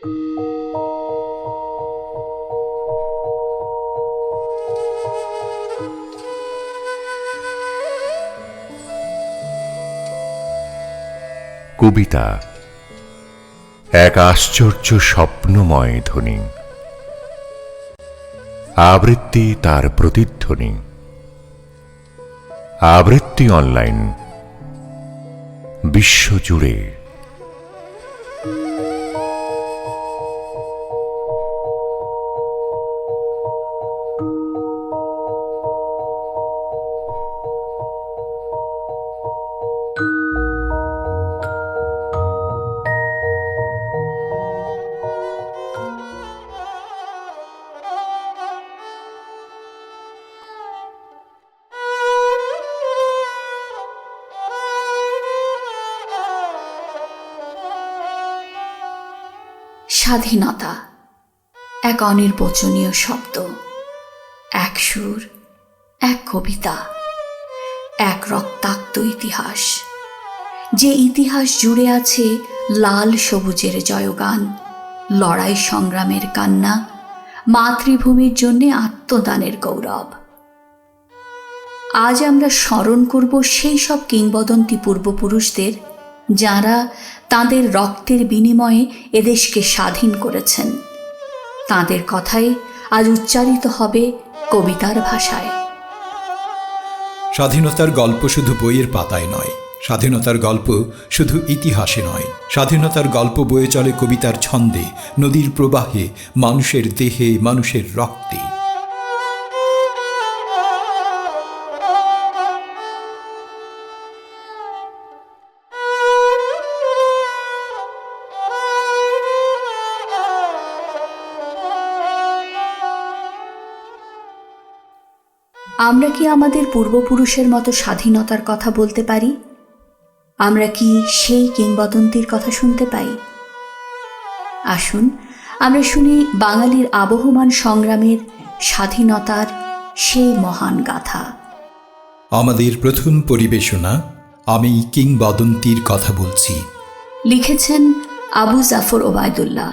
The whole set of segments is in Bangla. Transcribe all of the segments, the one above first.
কবিতা এক আশ্চর্য স্বপ্নময় ধ্বনি। আবৃত্তি তার প্রতিধ্বনি। আবৃত্তি অনলাইন। বিশ্বজুড়ে। স্বাধীনতা, এক অনির্বচনীয় শব্দ, এক সুর, এক কবিতা, এক রক্তাক্ত ইতিহাস। যে ইতিহাস জুড়ে আছে লাল সবুজের জয়গান, লড়াই সংগ্রামের কান্না, মাতৃভূমির জন্যে আত্মদানের গৌরব। আজ আমরা স্মরণ করব সেই সব কিংবদন্তি পূর্বপুরুষদের যাঁরা তাদের রক্তের বিনিময়ে এদেশকে স্বাধীন করেছেন। তাদের কথাই আজ উচ্চারিত হবে কবিতার ভাষায়। স্বাধীনতার গল্প শুধু বইয়ের পাতায় নয়, স্বাধীনতার গল্প শুধু ইতিহাসে নয়। স্বাধীনতার গল্প বয়ে চলে কবিতার ছন্দে, নদীর প্রবাহে, মানুষের দেহে, মানুষের রক্তে। আমরা কি আমাদের পূর্বপুরুষের মতো স্বাধীনতার কথা বলতে পারি? আমরা কি সেই কিংবদন্তির কথা শুনতে পাই? আসুন আমরা শুনি বাঙালির আবহমান সংগ্রামের স্বাধীনতার সেই মহান গাথা। আমাদের প্রথম পরিবেশনা আমি কিংবদন্তির কথা বলছি। লিখেছেন আবু জাফর ওবায়দুল্লাহ।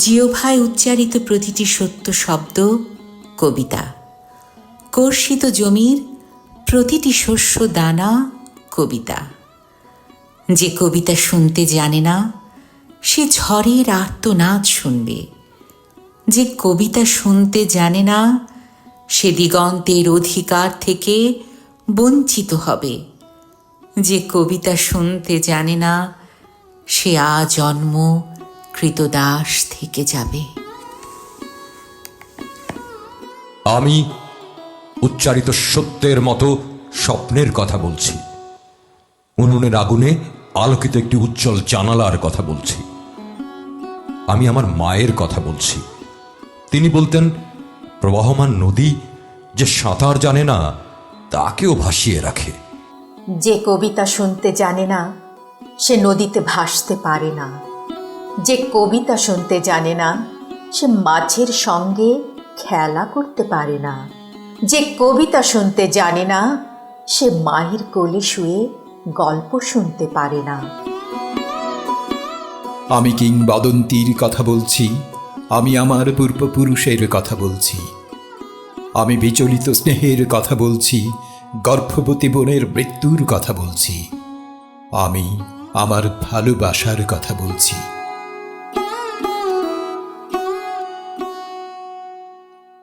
জিওভায় উচ্চারিত প্রতিটি সত্য শব্দ, কবিতা। কর্ষিত জমির প্রতিটি শস্য দানা, কবিতা। যে কবিতা শুনতে জানে না, সে ঝড়ের আর্তনাদ শুনবে। যে কবিতা শুনতে জানে না, সে দিগন্তের অধিকার থেকে বঞ্চিত হবে। যে কবিতা শুনতে জানে না, সে আজন্ম কৃতদাস থেকে যাবে। আমি উচ্চারিত সত্যের মতো স্বপ্নের কথা বলছি। উনুনের আগুনে আলোকিত একটি উজ্জ্বল জানালার কথা বলছি। আমি আমার মায়ের কথা বলছি। তিনি বলতেন প্রবাহমান নদী যে সাঁতার জানে না তাকেও ভাসিয়ে রাখে। যে কবিতা শুনতে জানে না সে নদীতে ভাসতে পারে না। যে কবিতা শুনতে জানে না, সে মাছের সঙ্গে খেলা করতে পারে না। যে কবিতা শুনতে জানে না, সে মায়ের কোলে শুয়ে গল্প শুনতে পারে না। আমি কিংবদন্তির কথা বলছি, আমি আমার পূর্বপুরুষের কথা বলছি। আমি বিচলিত স্নেহের কথা বলছি, গর্ভবতী বোনের মৃত্যুর কথা বলছি। আমি আমার ভালোবাসার কথা বলছি।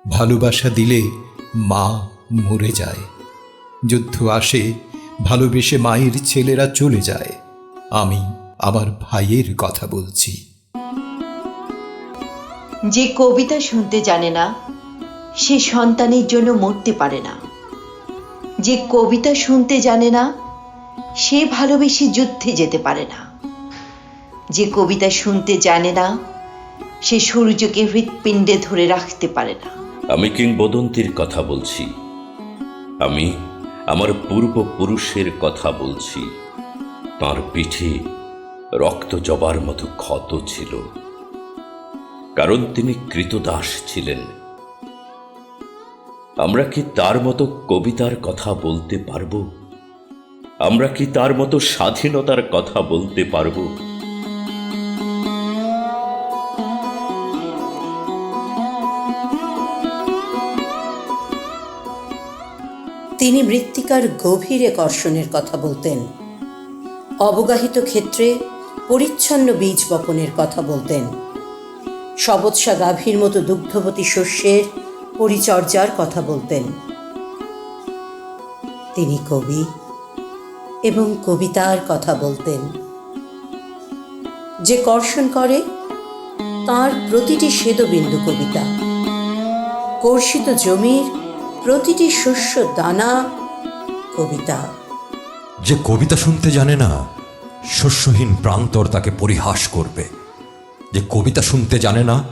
ভালোবাসা দিলে মা মরে যায়। যুদ্ধ আসে, ভালোবেসে মায়ের ছেলেরা চলে যায়। আমি আমার ভাইয়ের কথা বলছি। যে কবিতা শুনতে জানে না, সে সন্তানের জন্য মরতে পারে না। যে কবিতা শুনতে জানে না, সে ভালোবেসে যুদ্ধে যেতে পারে না। যে কবিতা শুনতে জানে না, সে সূর্যকে হৃৎপিণ্ডে ধরে রাখতে পারে না। আমি কিংবদন্তির কথা বলছি। আমি আমার পূর্বপুরুষের কথা বলছি। তার পিঠে রক্ত জবার মতো ক্ষত ছিল। কারণ তিনি কৃতদাস ছিলেন। আমরা কি তার মতো কবিতার কথা বলতে পারব? আমরা কি তার মতো স্বাধীনতার কথা বলতে পারব? তিনি মৃত্তিকার গভীরে কর্ষণের কথা বলতেন। অবগাহিত ক্ষেত্রে পরিচ্ছন্ন বীজ বপনের কথা বলতেন। সবৎসা গাভীর মতো দুগ্ধবতী শস্যের পরিচর্যার কথা বলতেন। তিনি কবি এবং কবিতার কথা বলতেন। যে কর্ষণ করে, তার প্রতিটি সেদবিন্দু কবিতা। কর্ষিত জমির প্রতিটি শস্য দানা, কবিতা। যে কবিতা শুনতে জানে না, শস্যহীন প্রান্তর তাকে পরিহাস করবে। যে কবিতা শুনতে জানে না,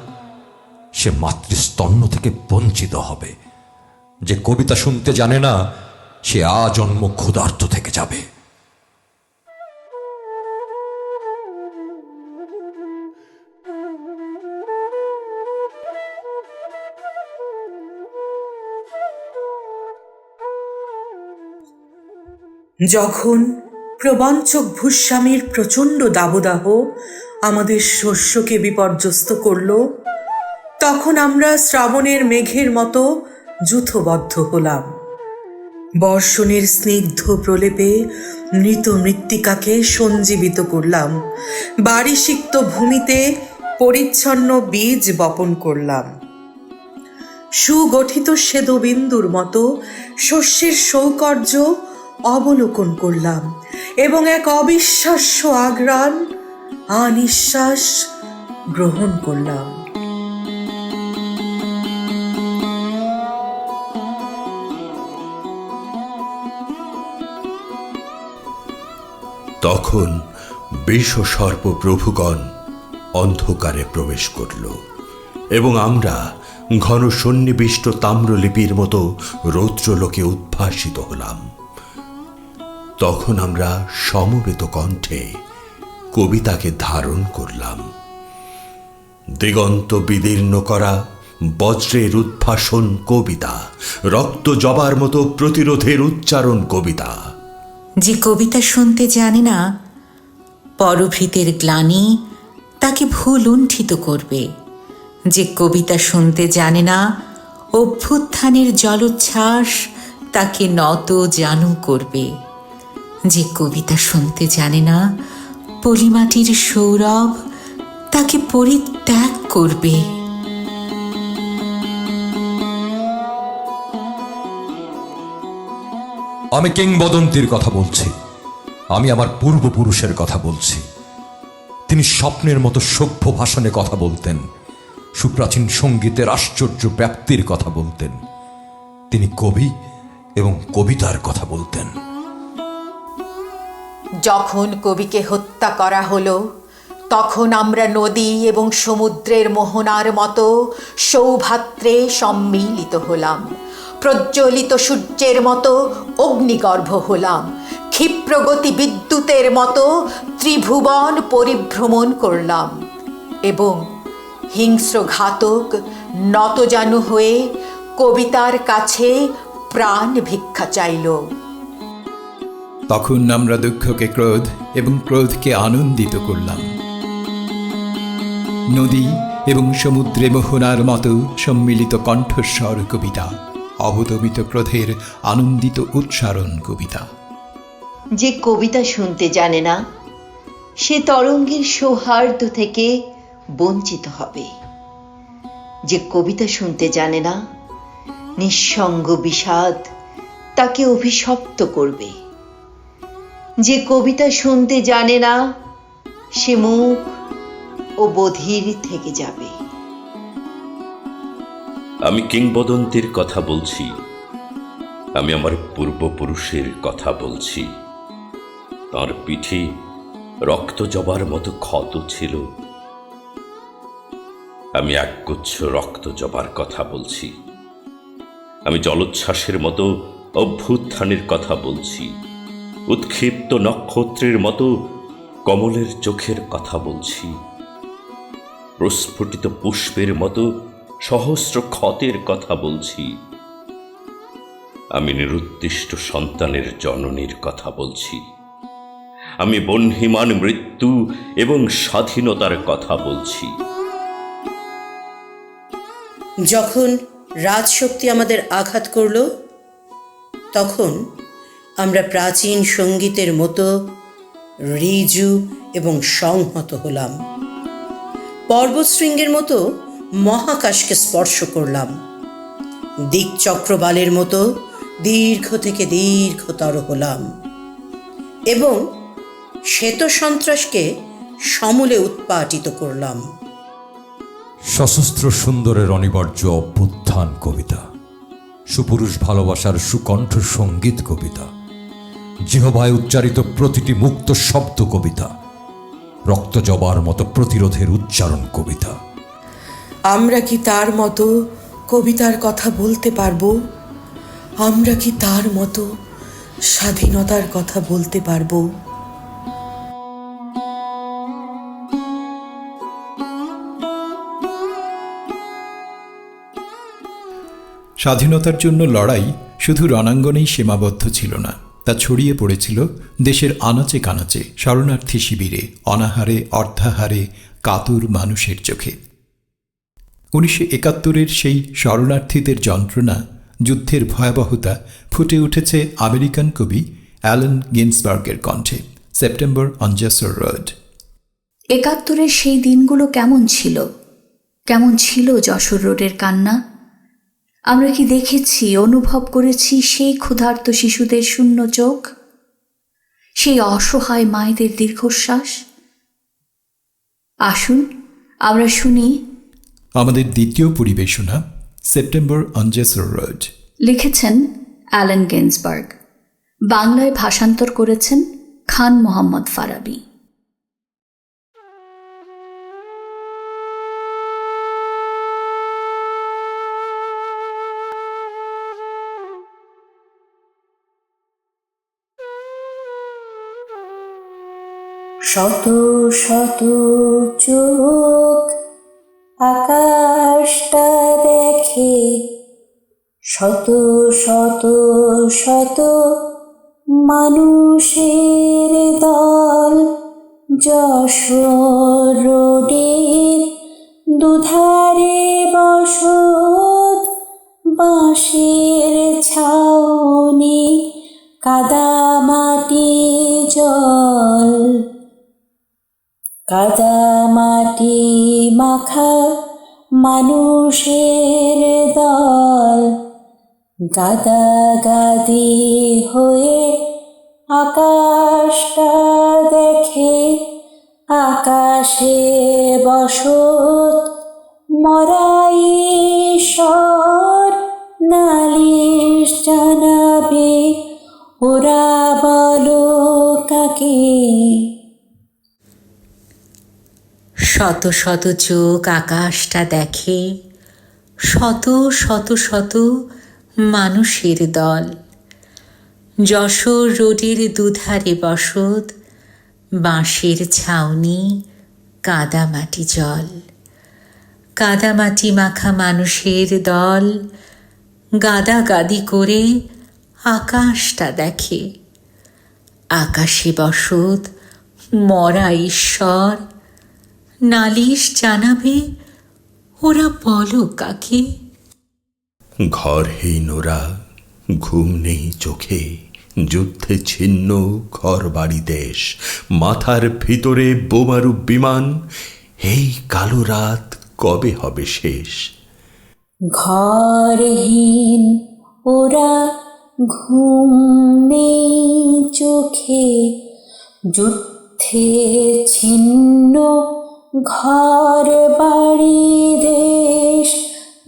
সে মাতৃস্তন্ন থেকে বঞ্চিত হবে। যে কবিতা শুনতে জানে না, সে আজন্ম ক্ষুধার্ত থেকে যাবে। যখন প্রবঞ্চক ভূস্বামীর প্রচণ্ড দাবদাহ আমাদের শস্যকে বিপর্যস্ত করল, তখন আমরা শ্রাবণের মেঘের মতো যুথবদ্ধ হলাম। বর্ষণের স্নিগ্ধ প্রলেপে মৃত মৃত্তিকাকে সঞ্জীবিত করলাম। বাড়ি সিক্ত ভূমিতে পরিচ্ছন্ন বীজ বপন করলাম। সুগঠিত শ্বেদবিন্দুর মতো শস্যের সৌকর্য অবলোকন করলাম এবং এক অবিশ্বাস্য আগ্রাণ আনিশ্বাস গ্রহণ করলাম। তখন বিশ্ব সর্প প্রভুগণ অন্ধকারে প্রবেশ করল এবং আমরা ঘন সন্নিবিষ্ট তাম্রলিপির মতো রৌদ্রলোকে উদ্ভাসিত হলাম। তখন আমরা সমবেত কণ্ঠে কবিতাকে ধারণ করলাম। দিগন্ত বিদীর্ণ করা বজ্রের উদ্ভাসন কবিতা, রক্ত জবার মতো প্রতিরোধের উচ্চারণ কবিতা। যে কবিতা শুনতে জানে না, পরভৃতের গ্লানি তাকে ভুল ভুলুণ্ঠিত করবে। যে কবিতা শুনতে জানে না, অভ্যুত্থানের জলোচ্ছ্বাস তাকে নত জানু করবে। যে কবিতা শুনতে জানে না, পলিমাটির সৌরভ তাকে পরিত্যাগ করবে। আমি কিংবদন্তির কথা বলছি। আমি আমার পূর্বপুরুষের কথা বলছি। তিনি স্বপ্নের মতো সভ্য ভাষণে কথা বলতেন। সুপ্রাচীন সঙ্গীতের আশ্চর্য ব্যাপ্তির কথা বলতেন। তিনি কবি এবং কবিতার কথা বলতেন। যখন কবিকে হত্যা করা হলো, তখন আমরা নদী এবং সমুদ্রের মোহনার মতো সৌভাত্রে সম্মিলিত হলাম। প্রজ্বলিত সূর্যের মতো অগ্নিগর্ভ হলাম। ক্ষিপ্রগতি বিদ্যুতের মতো ত্রিভুবন পরিভ্রমণ করলাম এবং হিংস্র ঘাতক নতজানু হয়ে কবিতার কাছে প্রাণ ভিক্ষা চাইল। তখন আমরা দুঃখকে ক্রোধ এবং ক্রোধকে আনন্দিত করলাম। নদী এবং সমুদ্রে মোহনার মতো সম্মিলিত কণ্ঠস্বর কবিতা, অবদমিত ক্রোধের আনন্দিত উচ্চারণ কবিতা। যে কবিতা শুনতে জানে না, সে তরঙ্গের সৌহার্দ্য থেকে বঞ্চিত হবে। যে কবিতা শুনতে জানে না, নিঃসঙ্গ বিষাদ তাকে অভিশপ্ত করবে। যে কবিতা শুনতে জানে না, সে মুখ ও বধির থেকে যাবে। আমি কিংবদন্তির কথা বলছি, আমি আমার পূর্বপুরুষের কথা বলছি। তার পিঠে রক্ত জবার মতো ক্ষত ছিল। আমি একগুচ্ছ রক্ত জবার কথা বলছি। আমি জলোচ্ছ্বাসের মতো অভ্যুত্থানের কথা বলছি। উৎক্ষিপ্ত নক্ষত্রের মতো কমলের চোখের কথা বলছি। প্রস্ফুটিত পুষ্পের মতো সহস্র ক্ষতের কথা বলছি। আমি নিরুদ্দিষ্ট সন্তানের জননীর কথা বলছি। আমি বন্হিমান মৃত্যু এবং স্বাধীনতার কথা বলছি। যখন রাজশক্তি আমাদের আঘাত করল, তখন আমরা প্রাচীন সঙ্গীতের মতো রিজু এবং সংহত হলাম। পর্বতশৃঙ্গের মতো মহাকাশকে স্পর্শ করলাম। দিকচক্রবালের মতো দীর্ঘ থেকে দীর্ঘতর হলাম এবং শ্বেত সন্ত্রাসকে সমূলে উৎপাটিত করলাম। সশস্ত্র সুন্দরের অনিবার্য অভ্যুত্থান কবিতা, সুপুরুষ ভালোবাসার সুকণ্ঠ সংগীত কবিতা জিহবায় উচ্চারিত প্রতিটি মুক্ত শব্দ কবিতা রক্ত জবার মতো প্রতিরোধের উচ্চারণ কবিতা। আমরা কি তার মতো কবিতার কথা বলতে পারব? আমরা কি তার মতো স্বাধীনতার কথা বলতে পারব? স্বাধীনতার জন্য লড়াই শুধু রণাঙ্গনেই সীমাবদ্ধ ছিল না। তা ছড়িয়ে পড়েছিল দেশের আনাচে কানাচে শরণার্থী শিবিরে, অনাহারে, অর্ধাহারে, কাতুর মানুষের চোখে। উনিশশো একাত্তরের সেই শরণার্থীদের যন্ত্রণা, যুদ্ধের ভয়াবহতা ফুটে উঠেছে আমেরিকান কবি অ্যালেন গিন্সবার্গের কণ্ঠে, সেপ্টেম্বর অঞ্জাসর রোড। একাত্তরের সেই দিনগুলো কেমন ছিল? কেমন ছিল যশোর রোডের কান্না? আমরা কি দেখেছি অনুভব করেছি সেই ক্ষুধার্ত শিশুদের শূন্য চোখ? সেই অসহায় মায়েদের দীর্ঘশ্বাস? আসুন আমরা শুনি। আমাদের দ্বিতীয় পরিবেশনা সেপ্টেম্বর অঞ্জেসর রোড। লিখেছেন অ্যালেন গেন্সবার্গ বাংলায় ভাষান্তর করেছেন খান মোহাম্মদ ফারাবি। শত শত চোখ আকাশটা দেখে শত শত শত মানুষের দল যশোর রোডের দুধারে বসত বাঁশের ছাউনি কাদামাটি জল। কাদামাটি মাখা মানুষের দল। গাদাগাদি হয়ে আকাশটা দেখে আকাশে বসত মরাইশ্বর নালিশ শত শত চোখ আকাশটা দেখে, শত শত শত মানুষের দল। যশোর রোডের দুধারে বসত, বাঁশের ছাউনি, কাদামাটি জল। কাদামাটি মাখা মানুষের দল গাদা গাদি করে আকাশটা দেখে। আকাশে বসত, মরা ঈশ্বর নালিশ জানাবে ওরা বলো কাকে? ঘরহীন ওরা ঘুম নেই চোখে যুদ্ধে ছিন্ন ঘর বাড়ি দেশ মাথার ভিতরে বোমারু বিমান এই কালো রাত কবে হবে শেষ? ঘরহীন ওরা ঘুম নেই চোখে যুদ্ধে ছিন্ন ঘর বাড়ি দেশ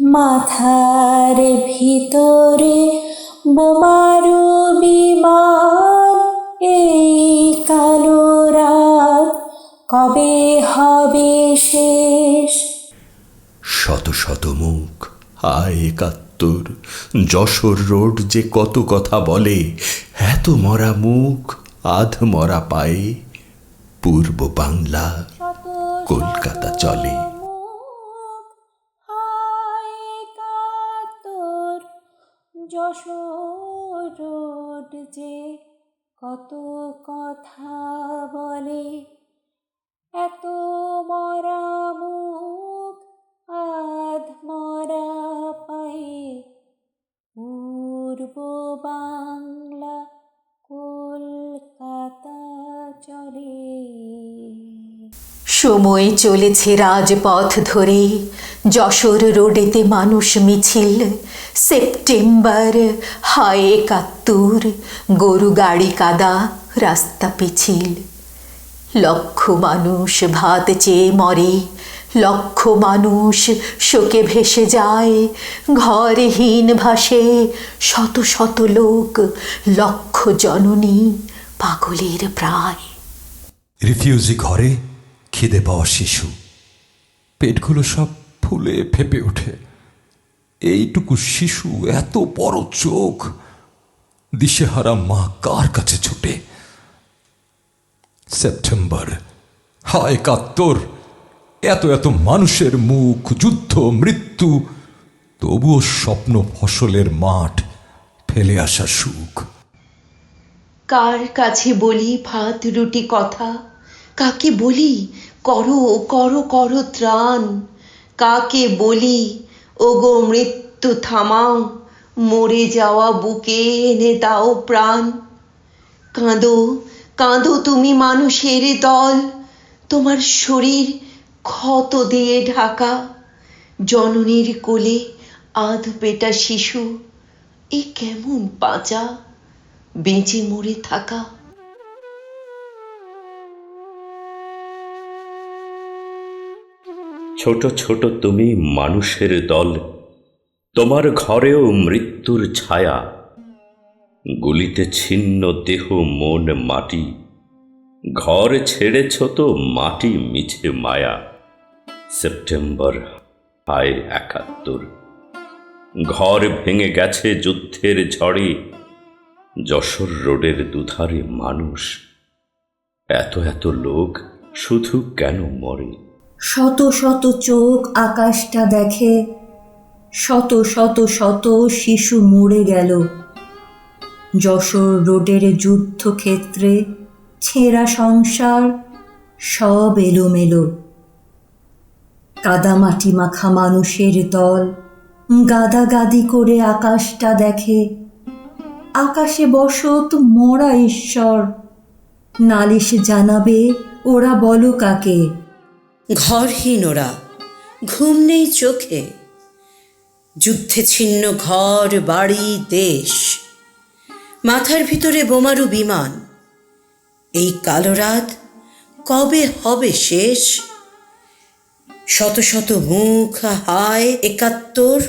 মাথার ভিতরে বোমার বিমান, এই কালো রাত কবে হবে শেষ? শত শত মুখ, হায় একাত্তর, যশোর রোড যে কত কথা বলে, এত মরা মুখ, আধ মরা পায়ে, পূর্ব বাংলা কলকাতা চলে। যে কত কথা বলে, এত মরা মুখ আধ মরা পায়ে। পূর্ব বাংলা কলকাতা সময় চলেছে রাজপথ ধরে। যশোর রোডেতে মানুষ মিছিল। সেপ্টেম্বর, হায় একাত্তর, গরু গাড়ি কাদা, রাস্তা পিছিল। লক্ষ মানুষ ভাত চেয়ে মরে। লক্ষ মানুষ শোকে ভেসে যায়। ঘরহীন ভাসে শত শত লোক, লক্ষ জননী পাগলের প্রায়। রিফিউজি ঘরে খিদে পাওয়া শিশু। পেটগুলো সব ফুলে ফেপে ওঠে। এইটুকু শিশু, এত বড় চোখ। দিশেহারা মা কার কাছে ছুটে? সেপ্টেম্বর। হায় কাত্তর এত এত মানুষের মুখ, যুদ্ধ, মৃত্যু। তবুও স্বপ্ন ফসলের মাঠ ফেলে আসা সুখ। কার কাছে বলি ভাত রুটি কথা? কাকে বলি? করো করো করো ত্রাণ। কাকে বলি? ওগো মৃত্যু থামাও। মরে যাওয়া বুকে এনে দাও প্রাণ। কাঁদো কাঁদো তুমি মানুষের দল। তোমার শরীর ক্ষত দিয়ে ঢাকা। জননীর কোলে আধ পেটা শিশু। এ কেমন পাঁচা বেঁচে মরে থাকা। ছোট ছোট তুমি মানুষের দল। তোমার ঘরেও মৃত্যুর ছায়া। গুলিতে ছিন্ন দেহ, মন, মাটি। ঘর ছেড়েছ তো মাটি মিছে মায়া। সেপ্টেম্বর, হায় একাত্তর। ঘর ভেঙে গেছে যুদ্ধের ঝড়ে। যশোর রোডের দুধারে মানুষ। এত এত লোক শুধু কেন মরে? শত শত চোখ আকাশটা দেখে, শত শত শত শিশু মরে গেল। যশোর রোডের যুদ্ধক্ষেত্রে ছেঁড়া সংসার সব এলোমেলো। কাদামাটি মাখা মানুষের দল গাদাগাদি করে আকাশটা দেখে, আকাশে বসত মরা ঈশ্বর, নালিশ জানাবে ওরা বলো কাকে। ঘরহীন ওরা, ঘুম নেই চোখে। যুদ্ধে ছিন্ন ঘর, বাড়ি, দেশ। মাথার ভিতরে বোমারু বিমান। এই কালো রাত কবে হবে শেষ? শত শত মুখ, হায় একাত্তর,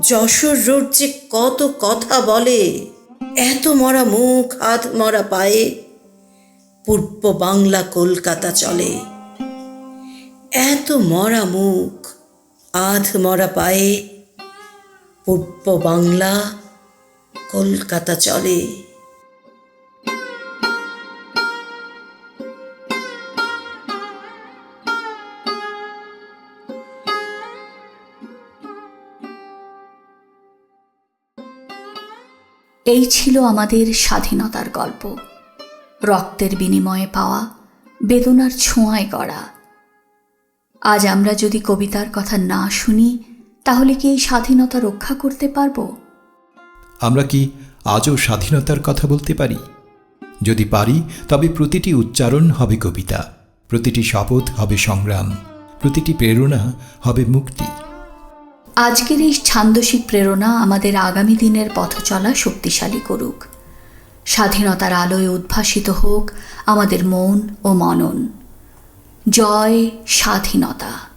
যশোর রোড যে কত কথা বলে। এত মরা মুখ, হাত মরা পায়ে, পূর্ব বাংলা কলকাতা চলে। এত মরা মুখ, আধ মরা পায়ে, পূর্ব বাংলা, কলকাতা চলে। এই ছিল আমাদের স্বাধীনতার গল্প। রক্তের বিনিময়ে পাওয়া বেদনার ছোঁয়ায় গড়া আজ আমরা যদি কবিতার কথা না শুনি তাহলে কি এই স্বাধীনতা রক্ষা করতে পারব? আমরা কি আজও স্বাধীনতার কথা বলতে পারি? যদি পারি তবে প্রতিটি উচ্চারণ হবে কবিতা প্রতিটি শপথ হবে সংগ্রাম প্রতিটি প্রেরণা হবে মুক্তি। আজকের এই ছান্দসিক প্রেরণা আমাদের আগামী দিনের পথ চলা শক্তিশালী করুক। স্বাধীনতার আলোয় উদ্ভাসিত হোক আমাদের মন ও মনন। জয় স্বাধীনতা।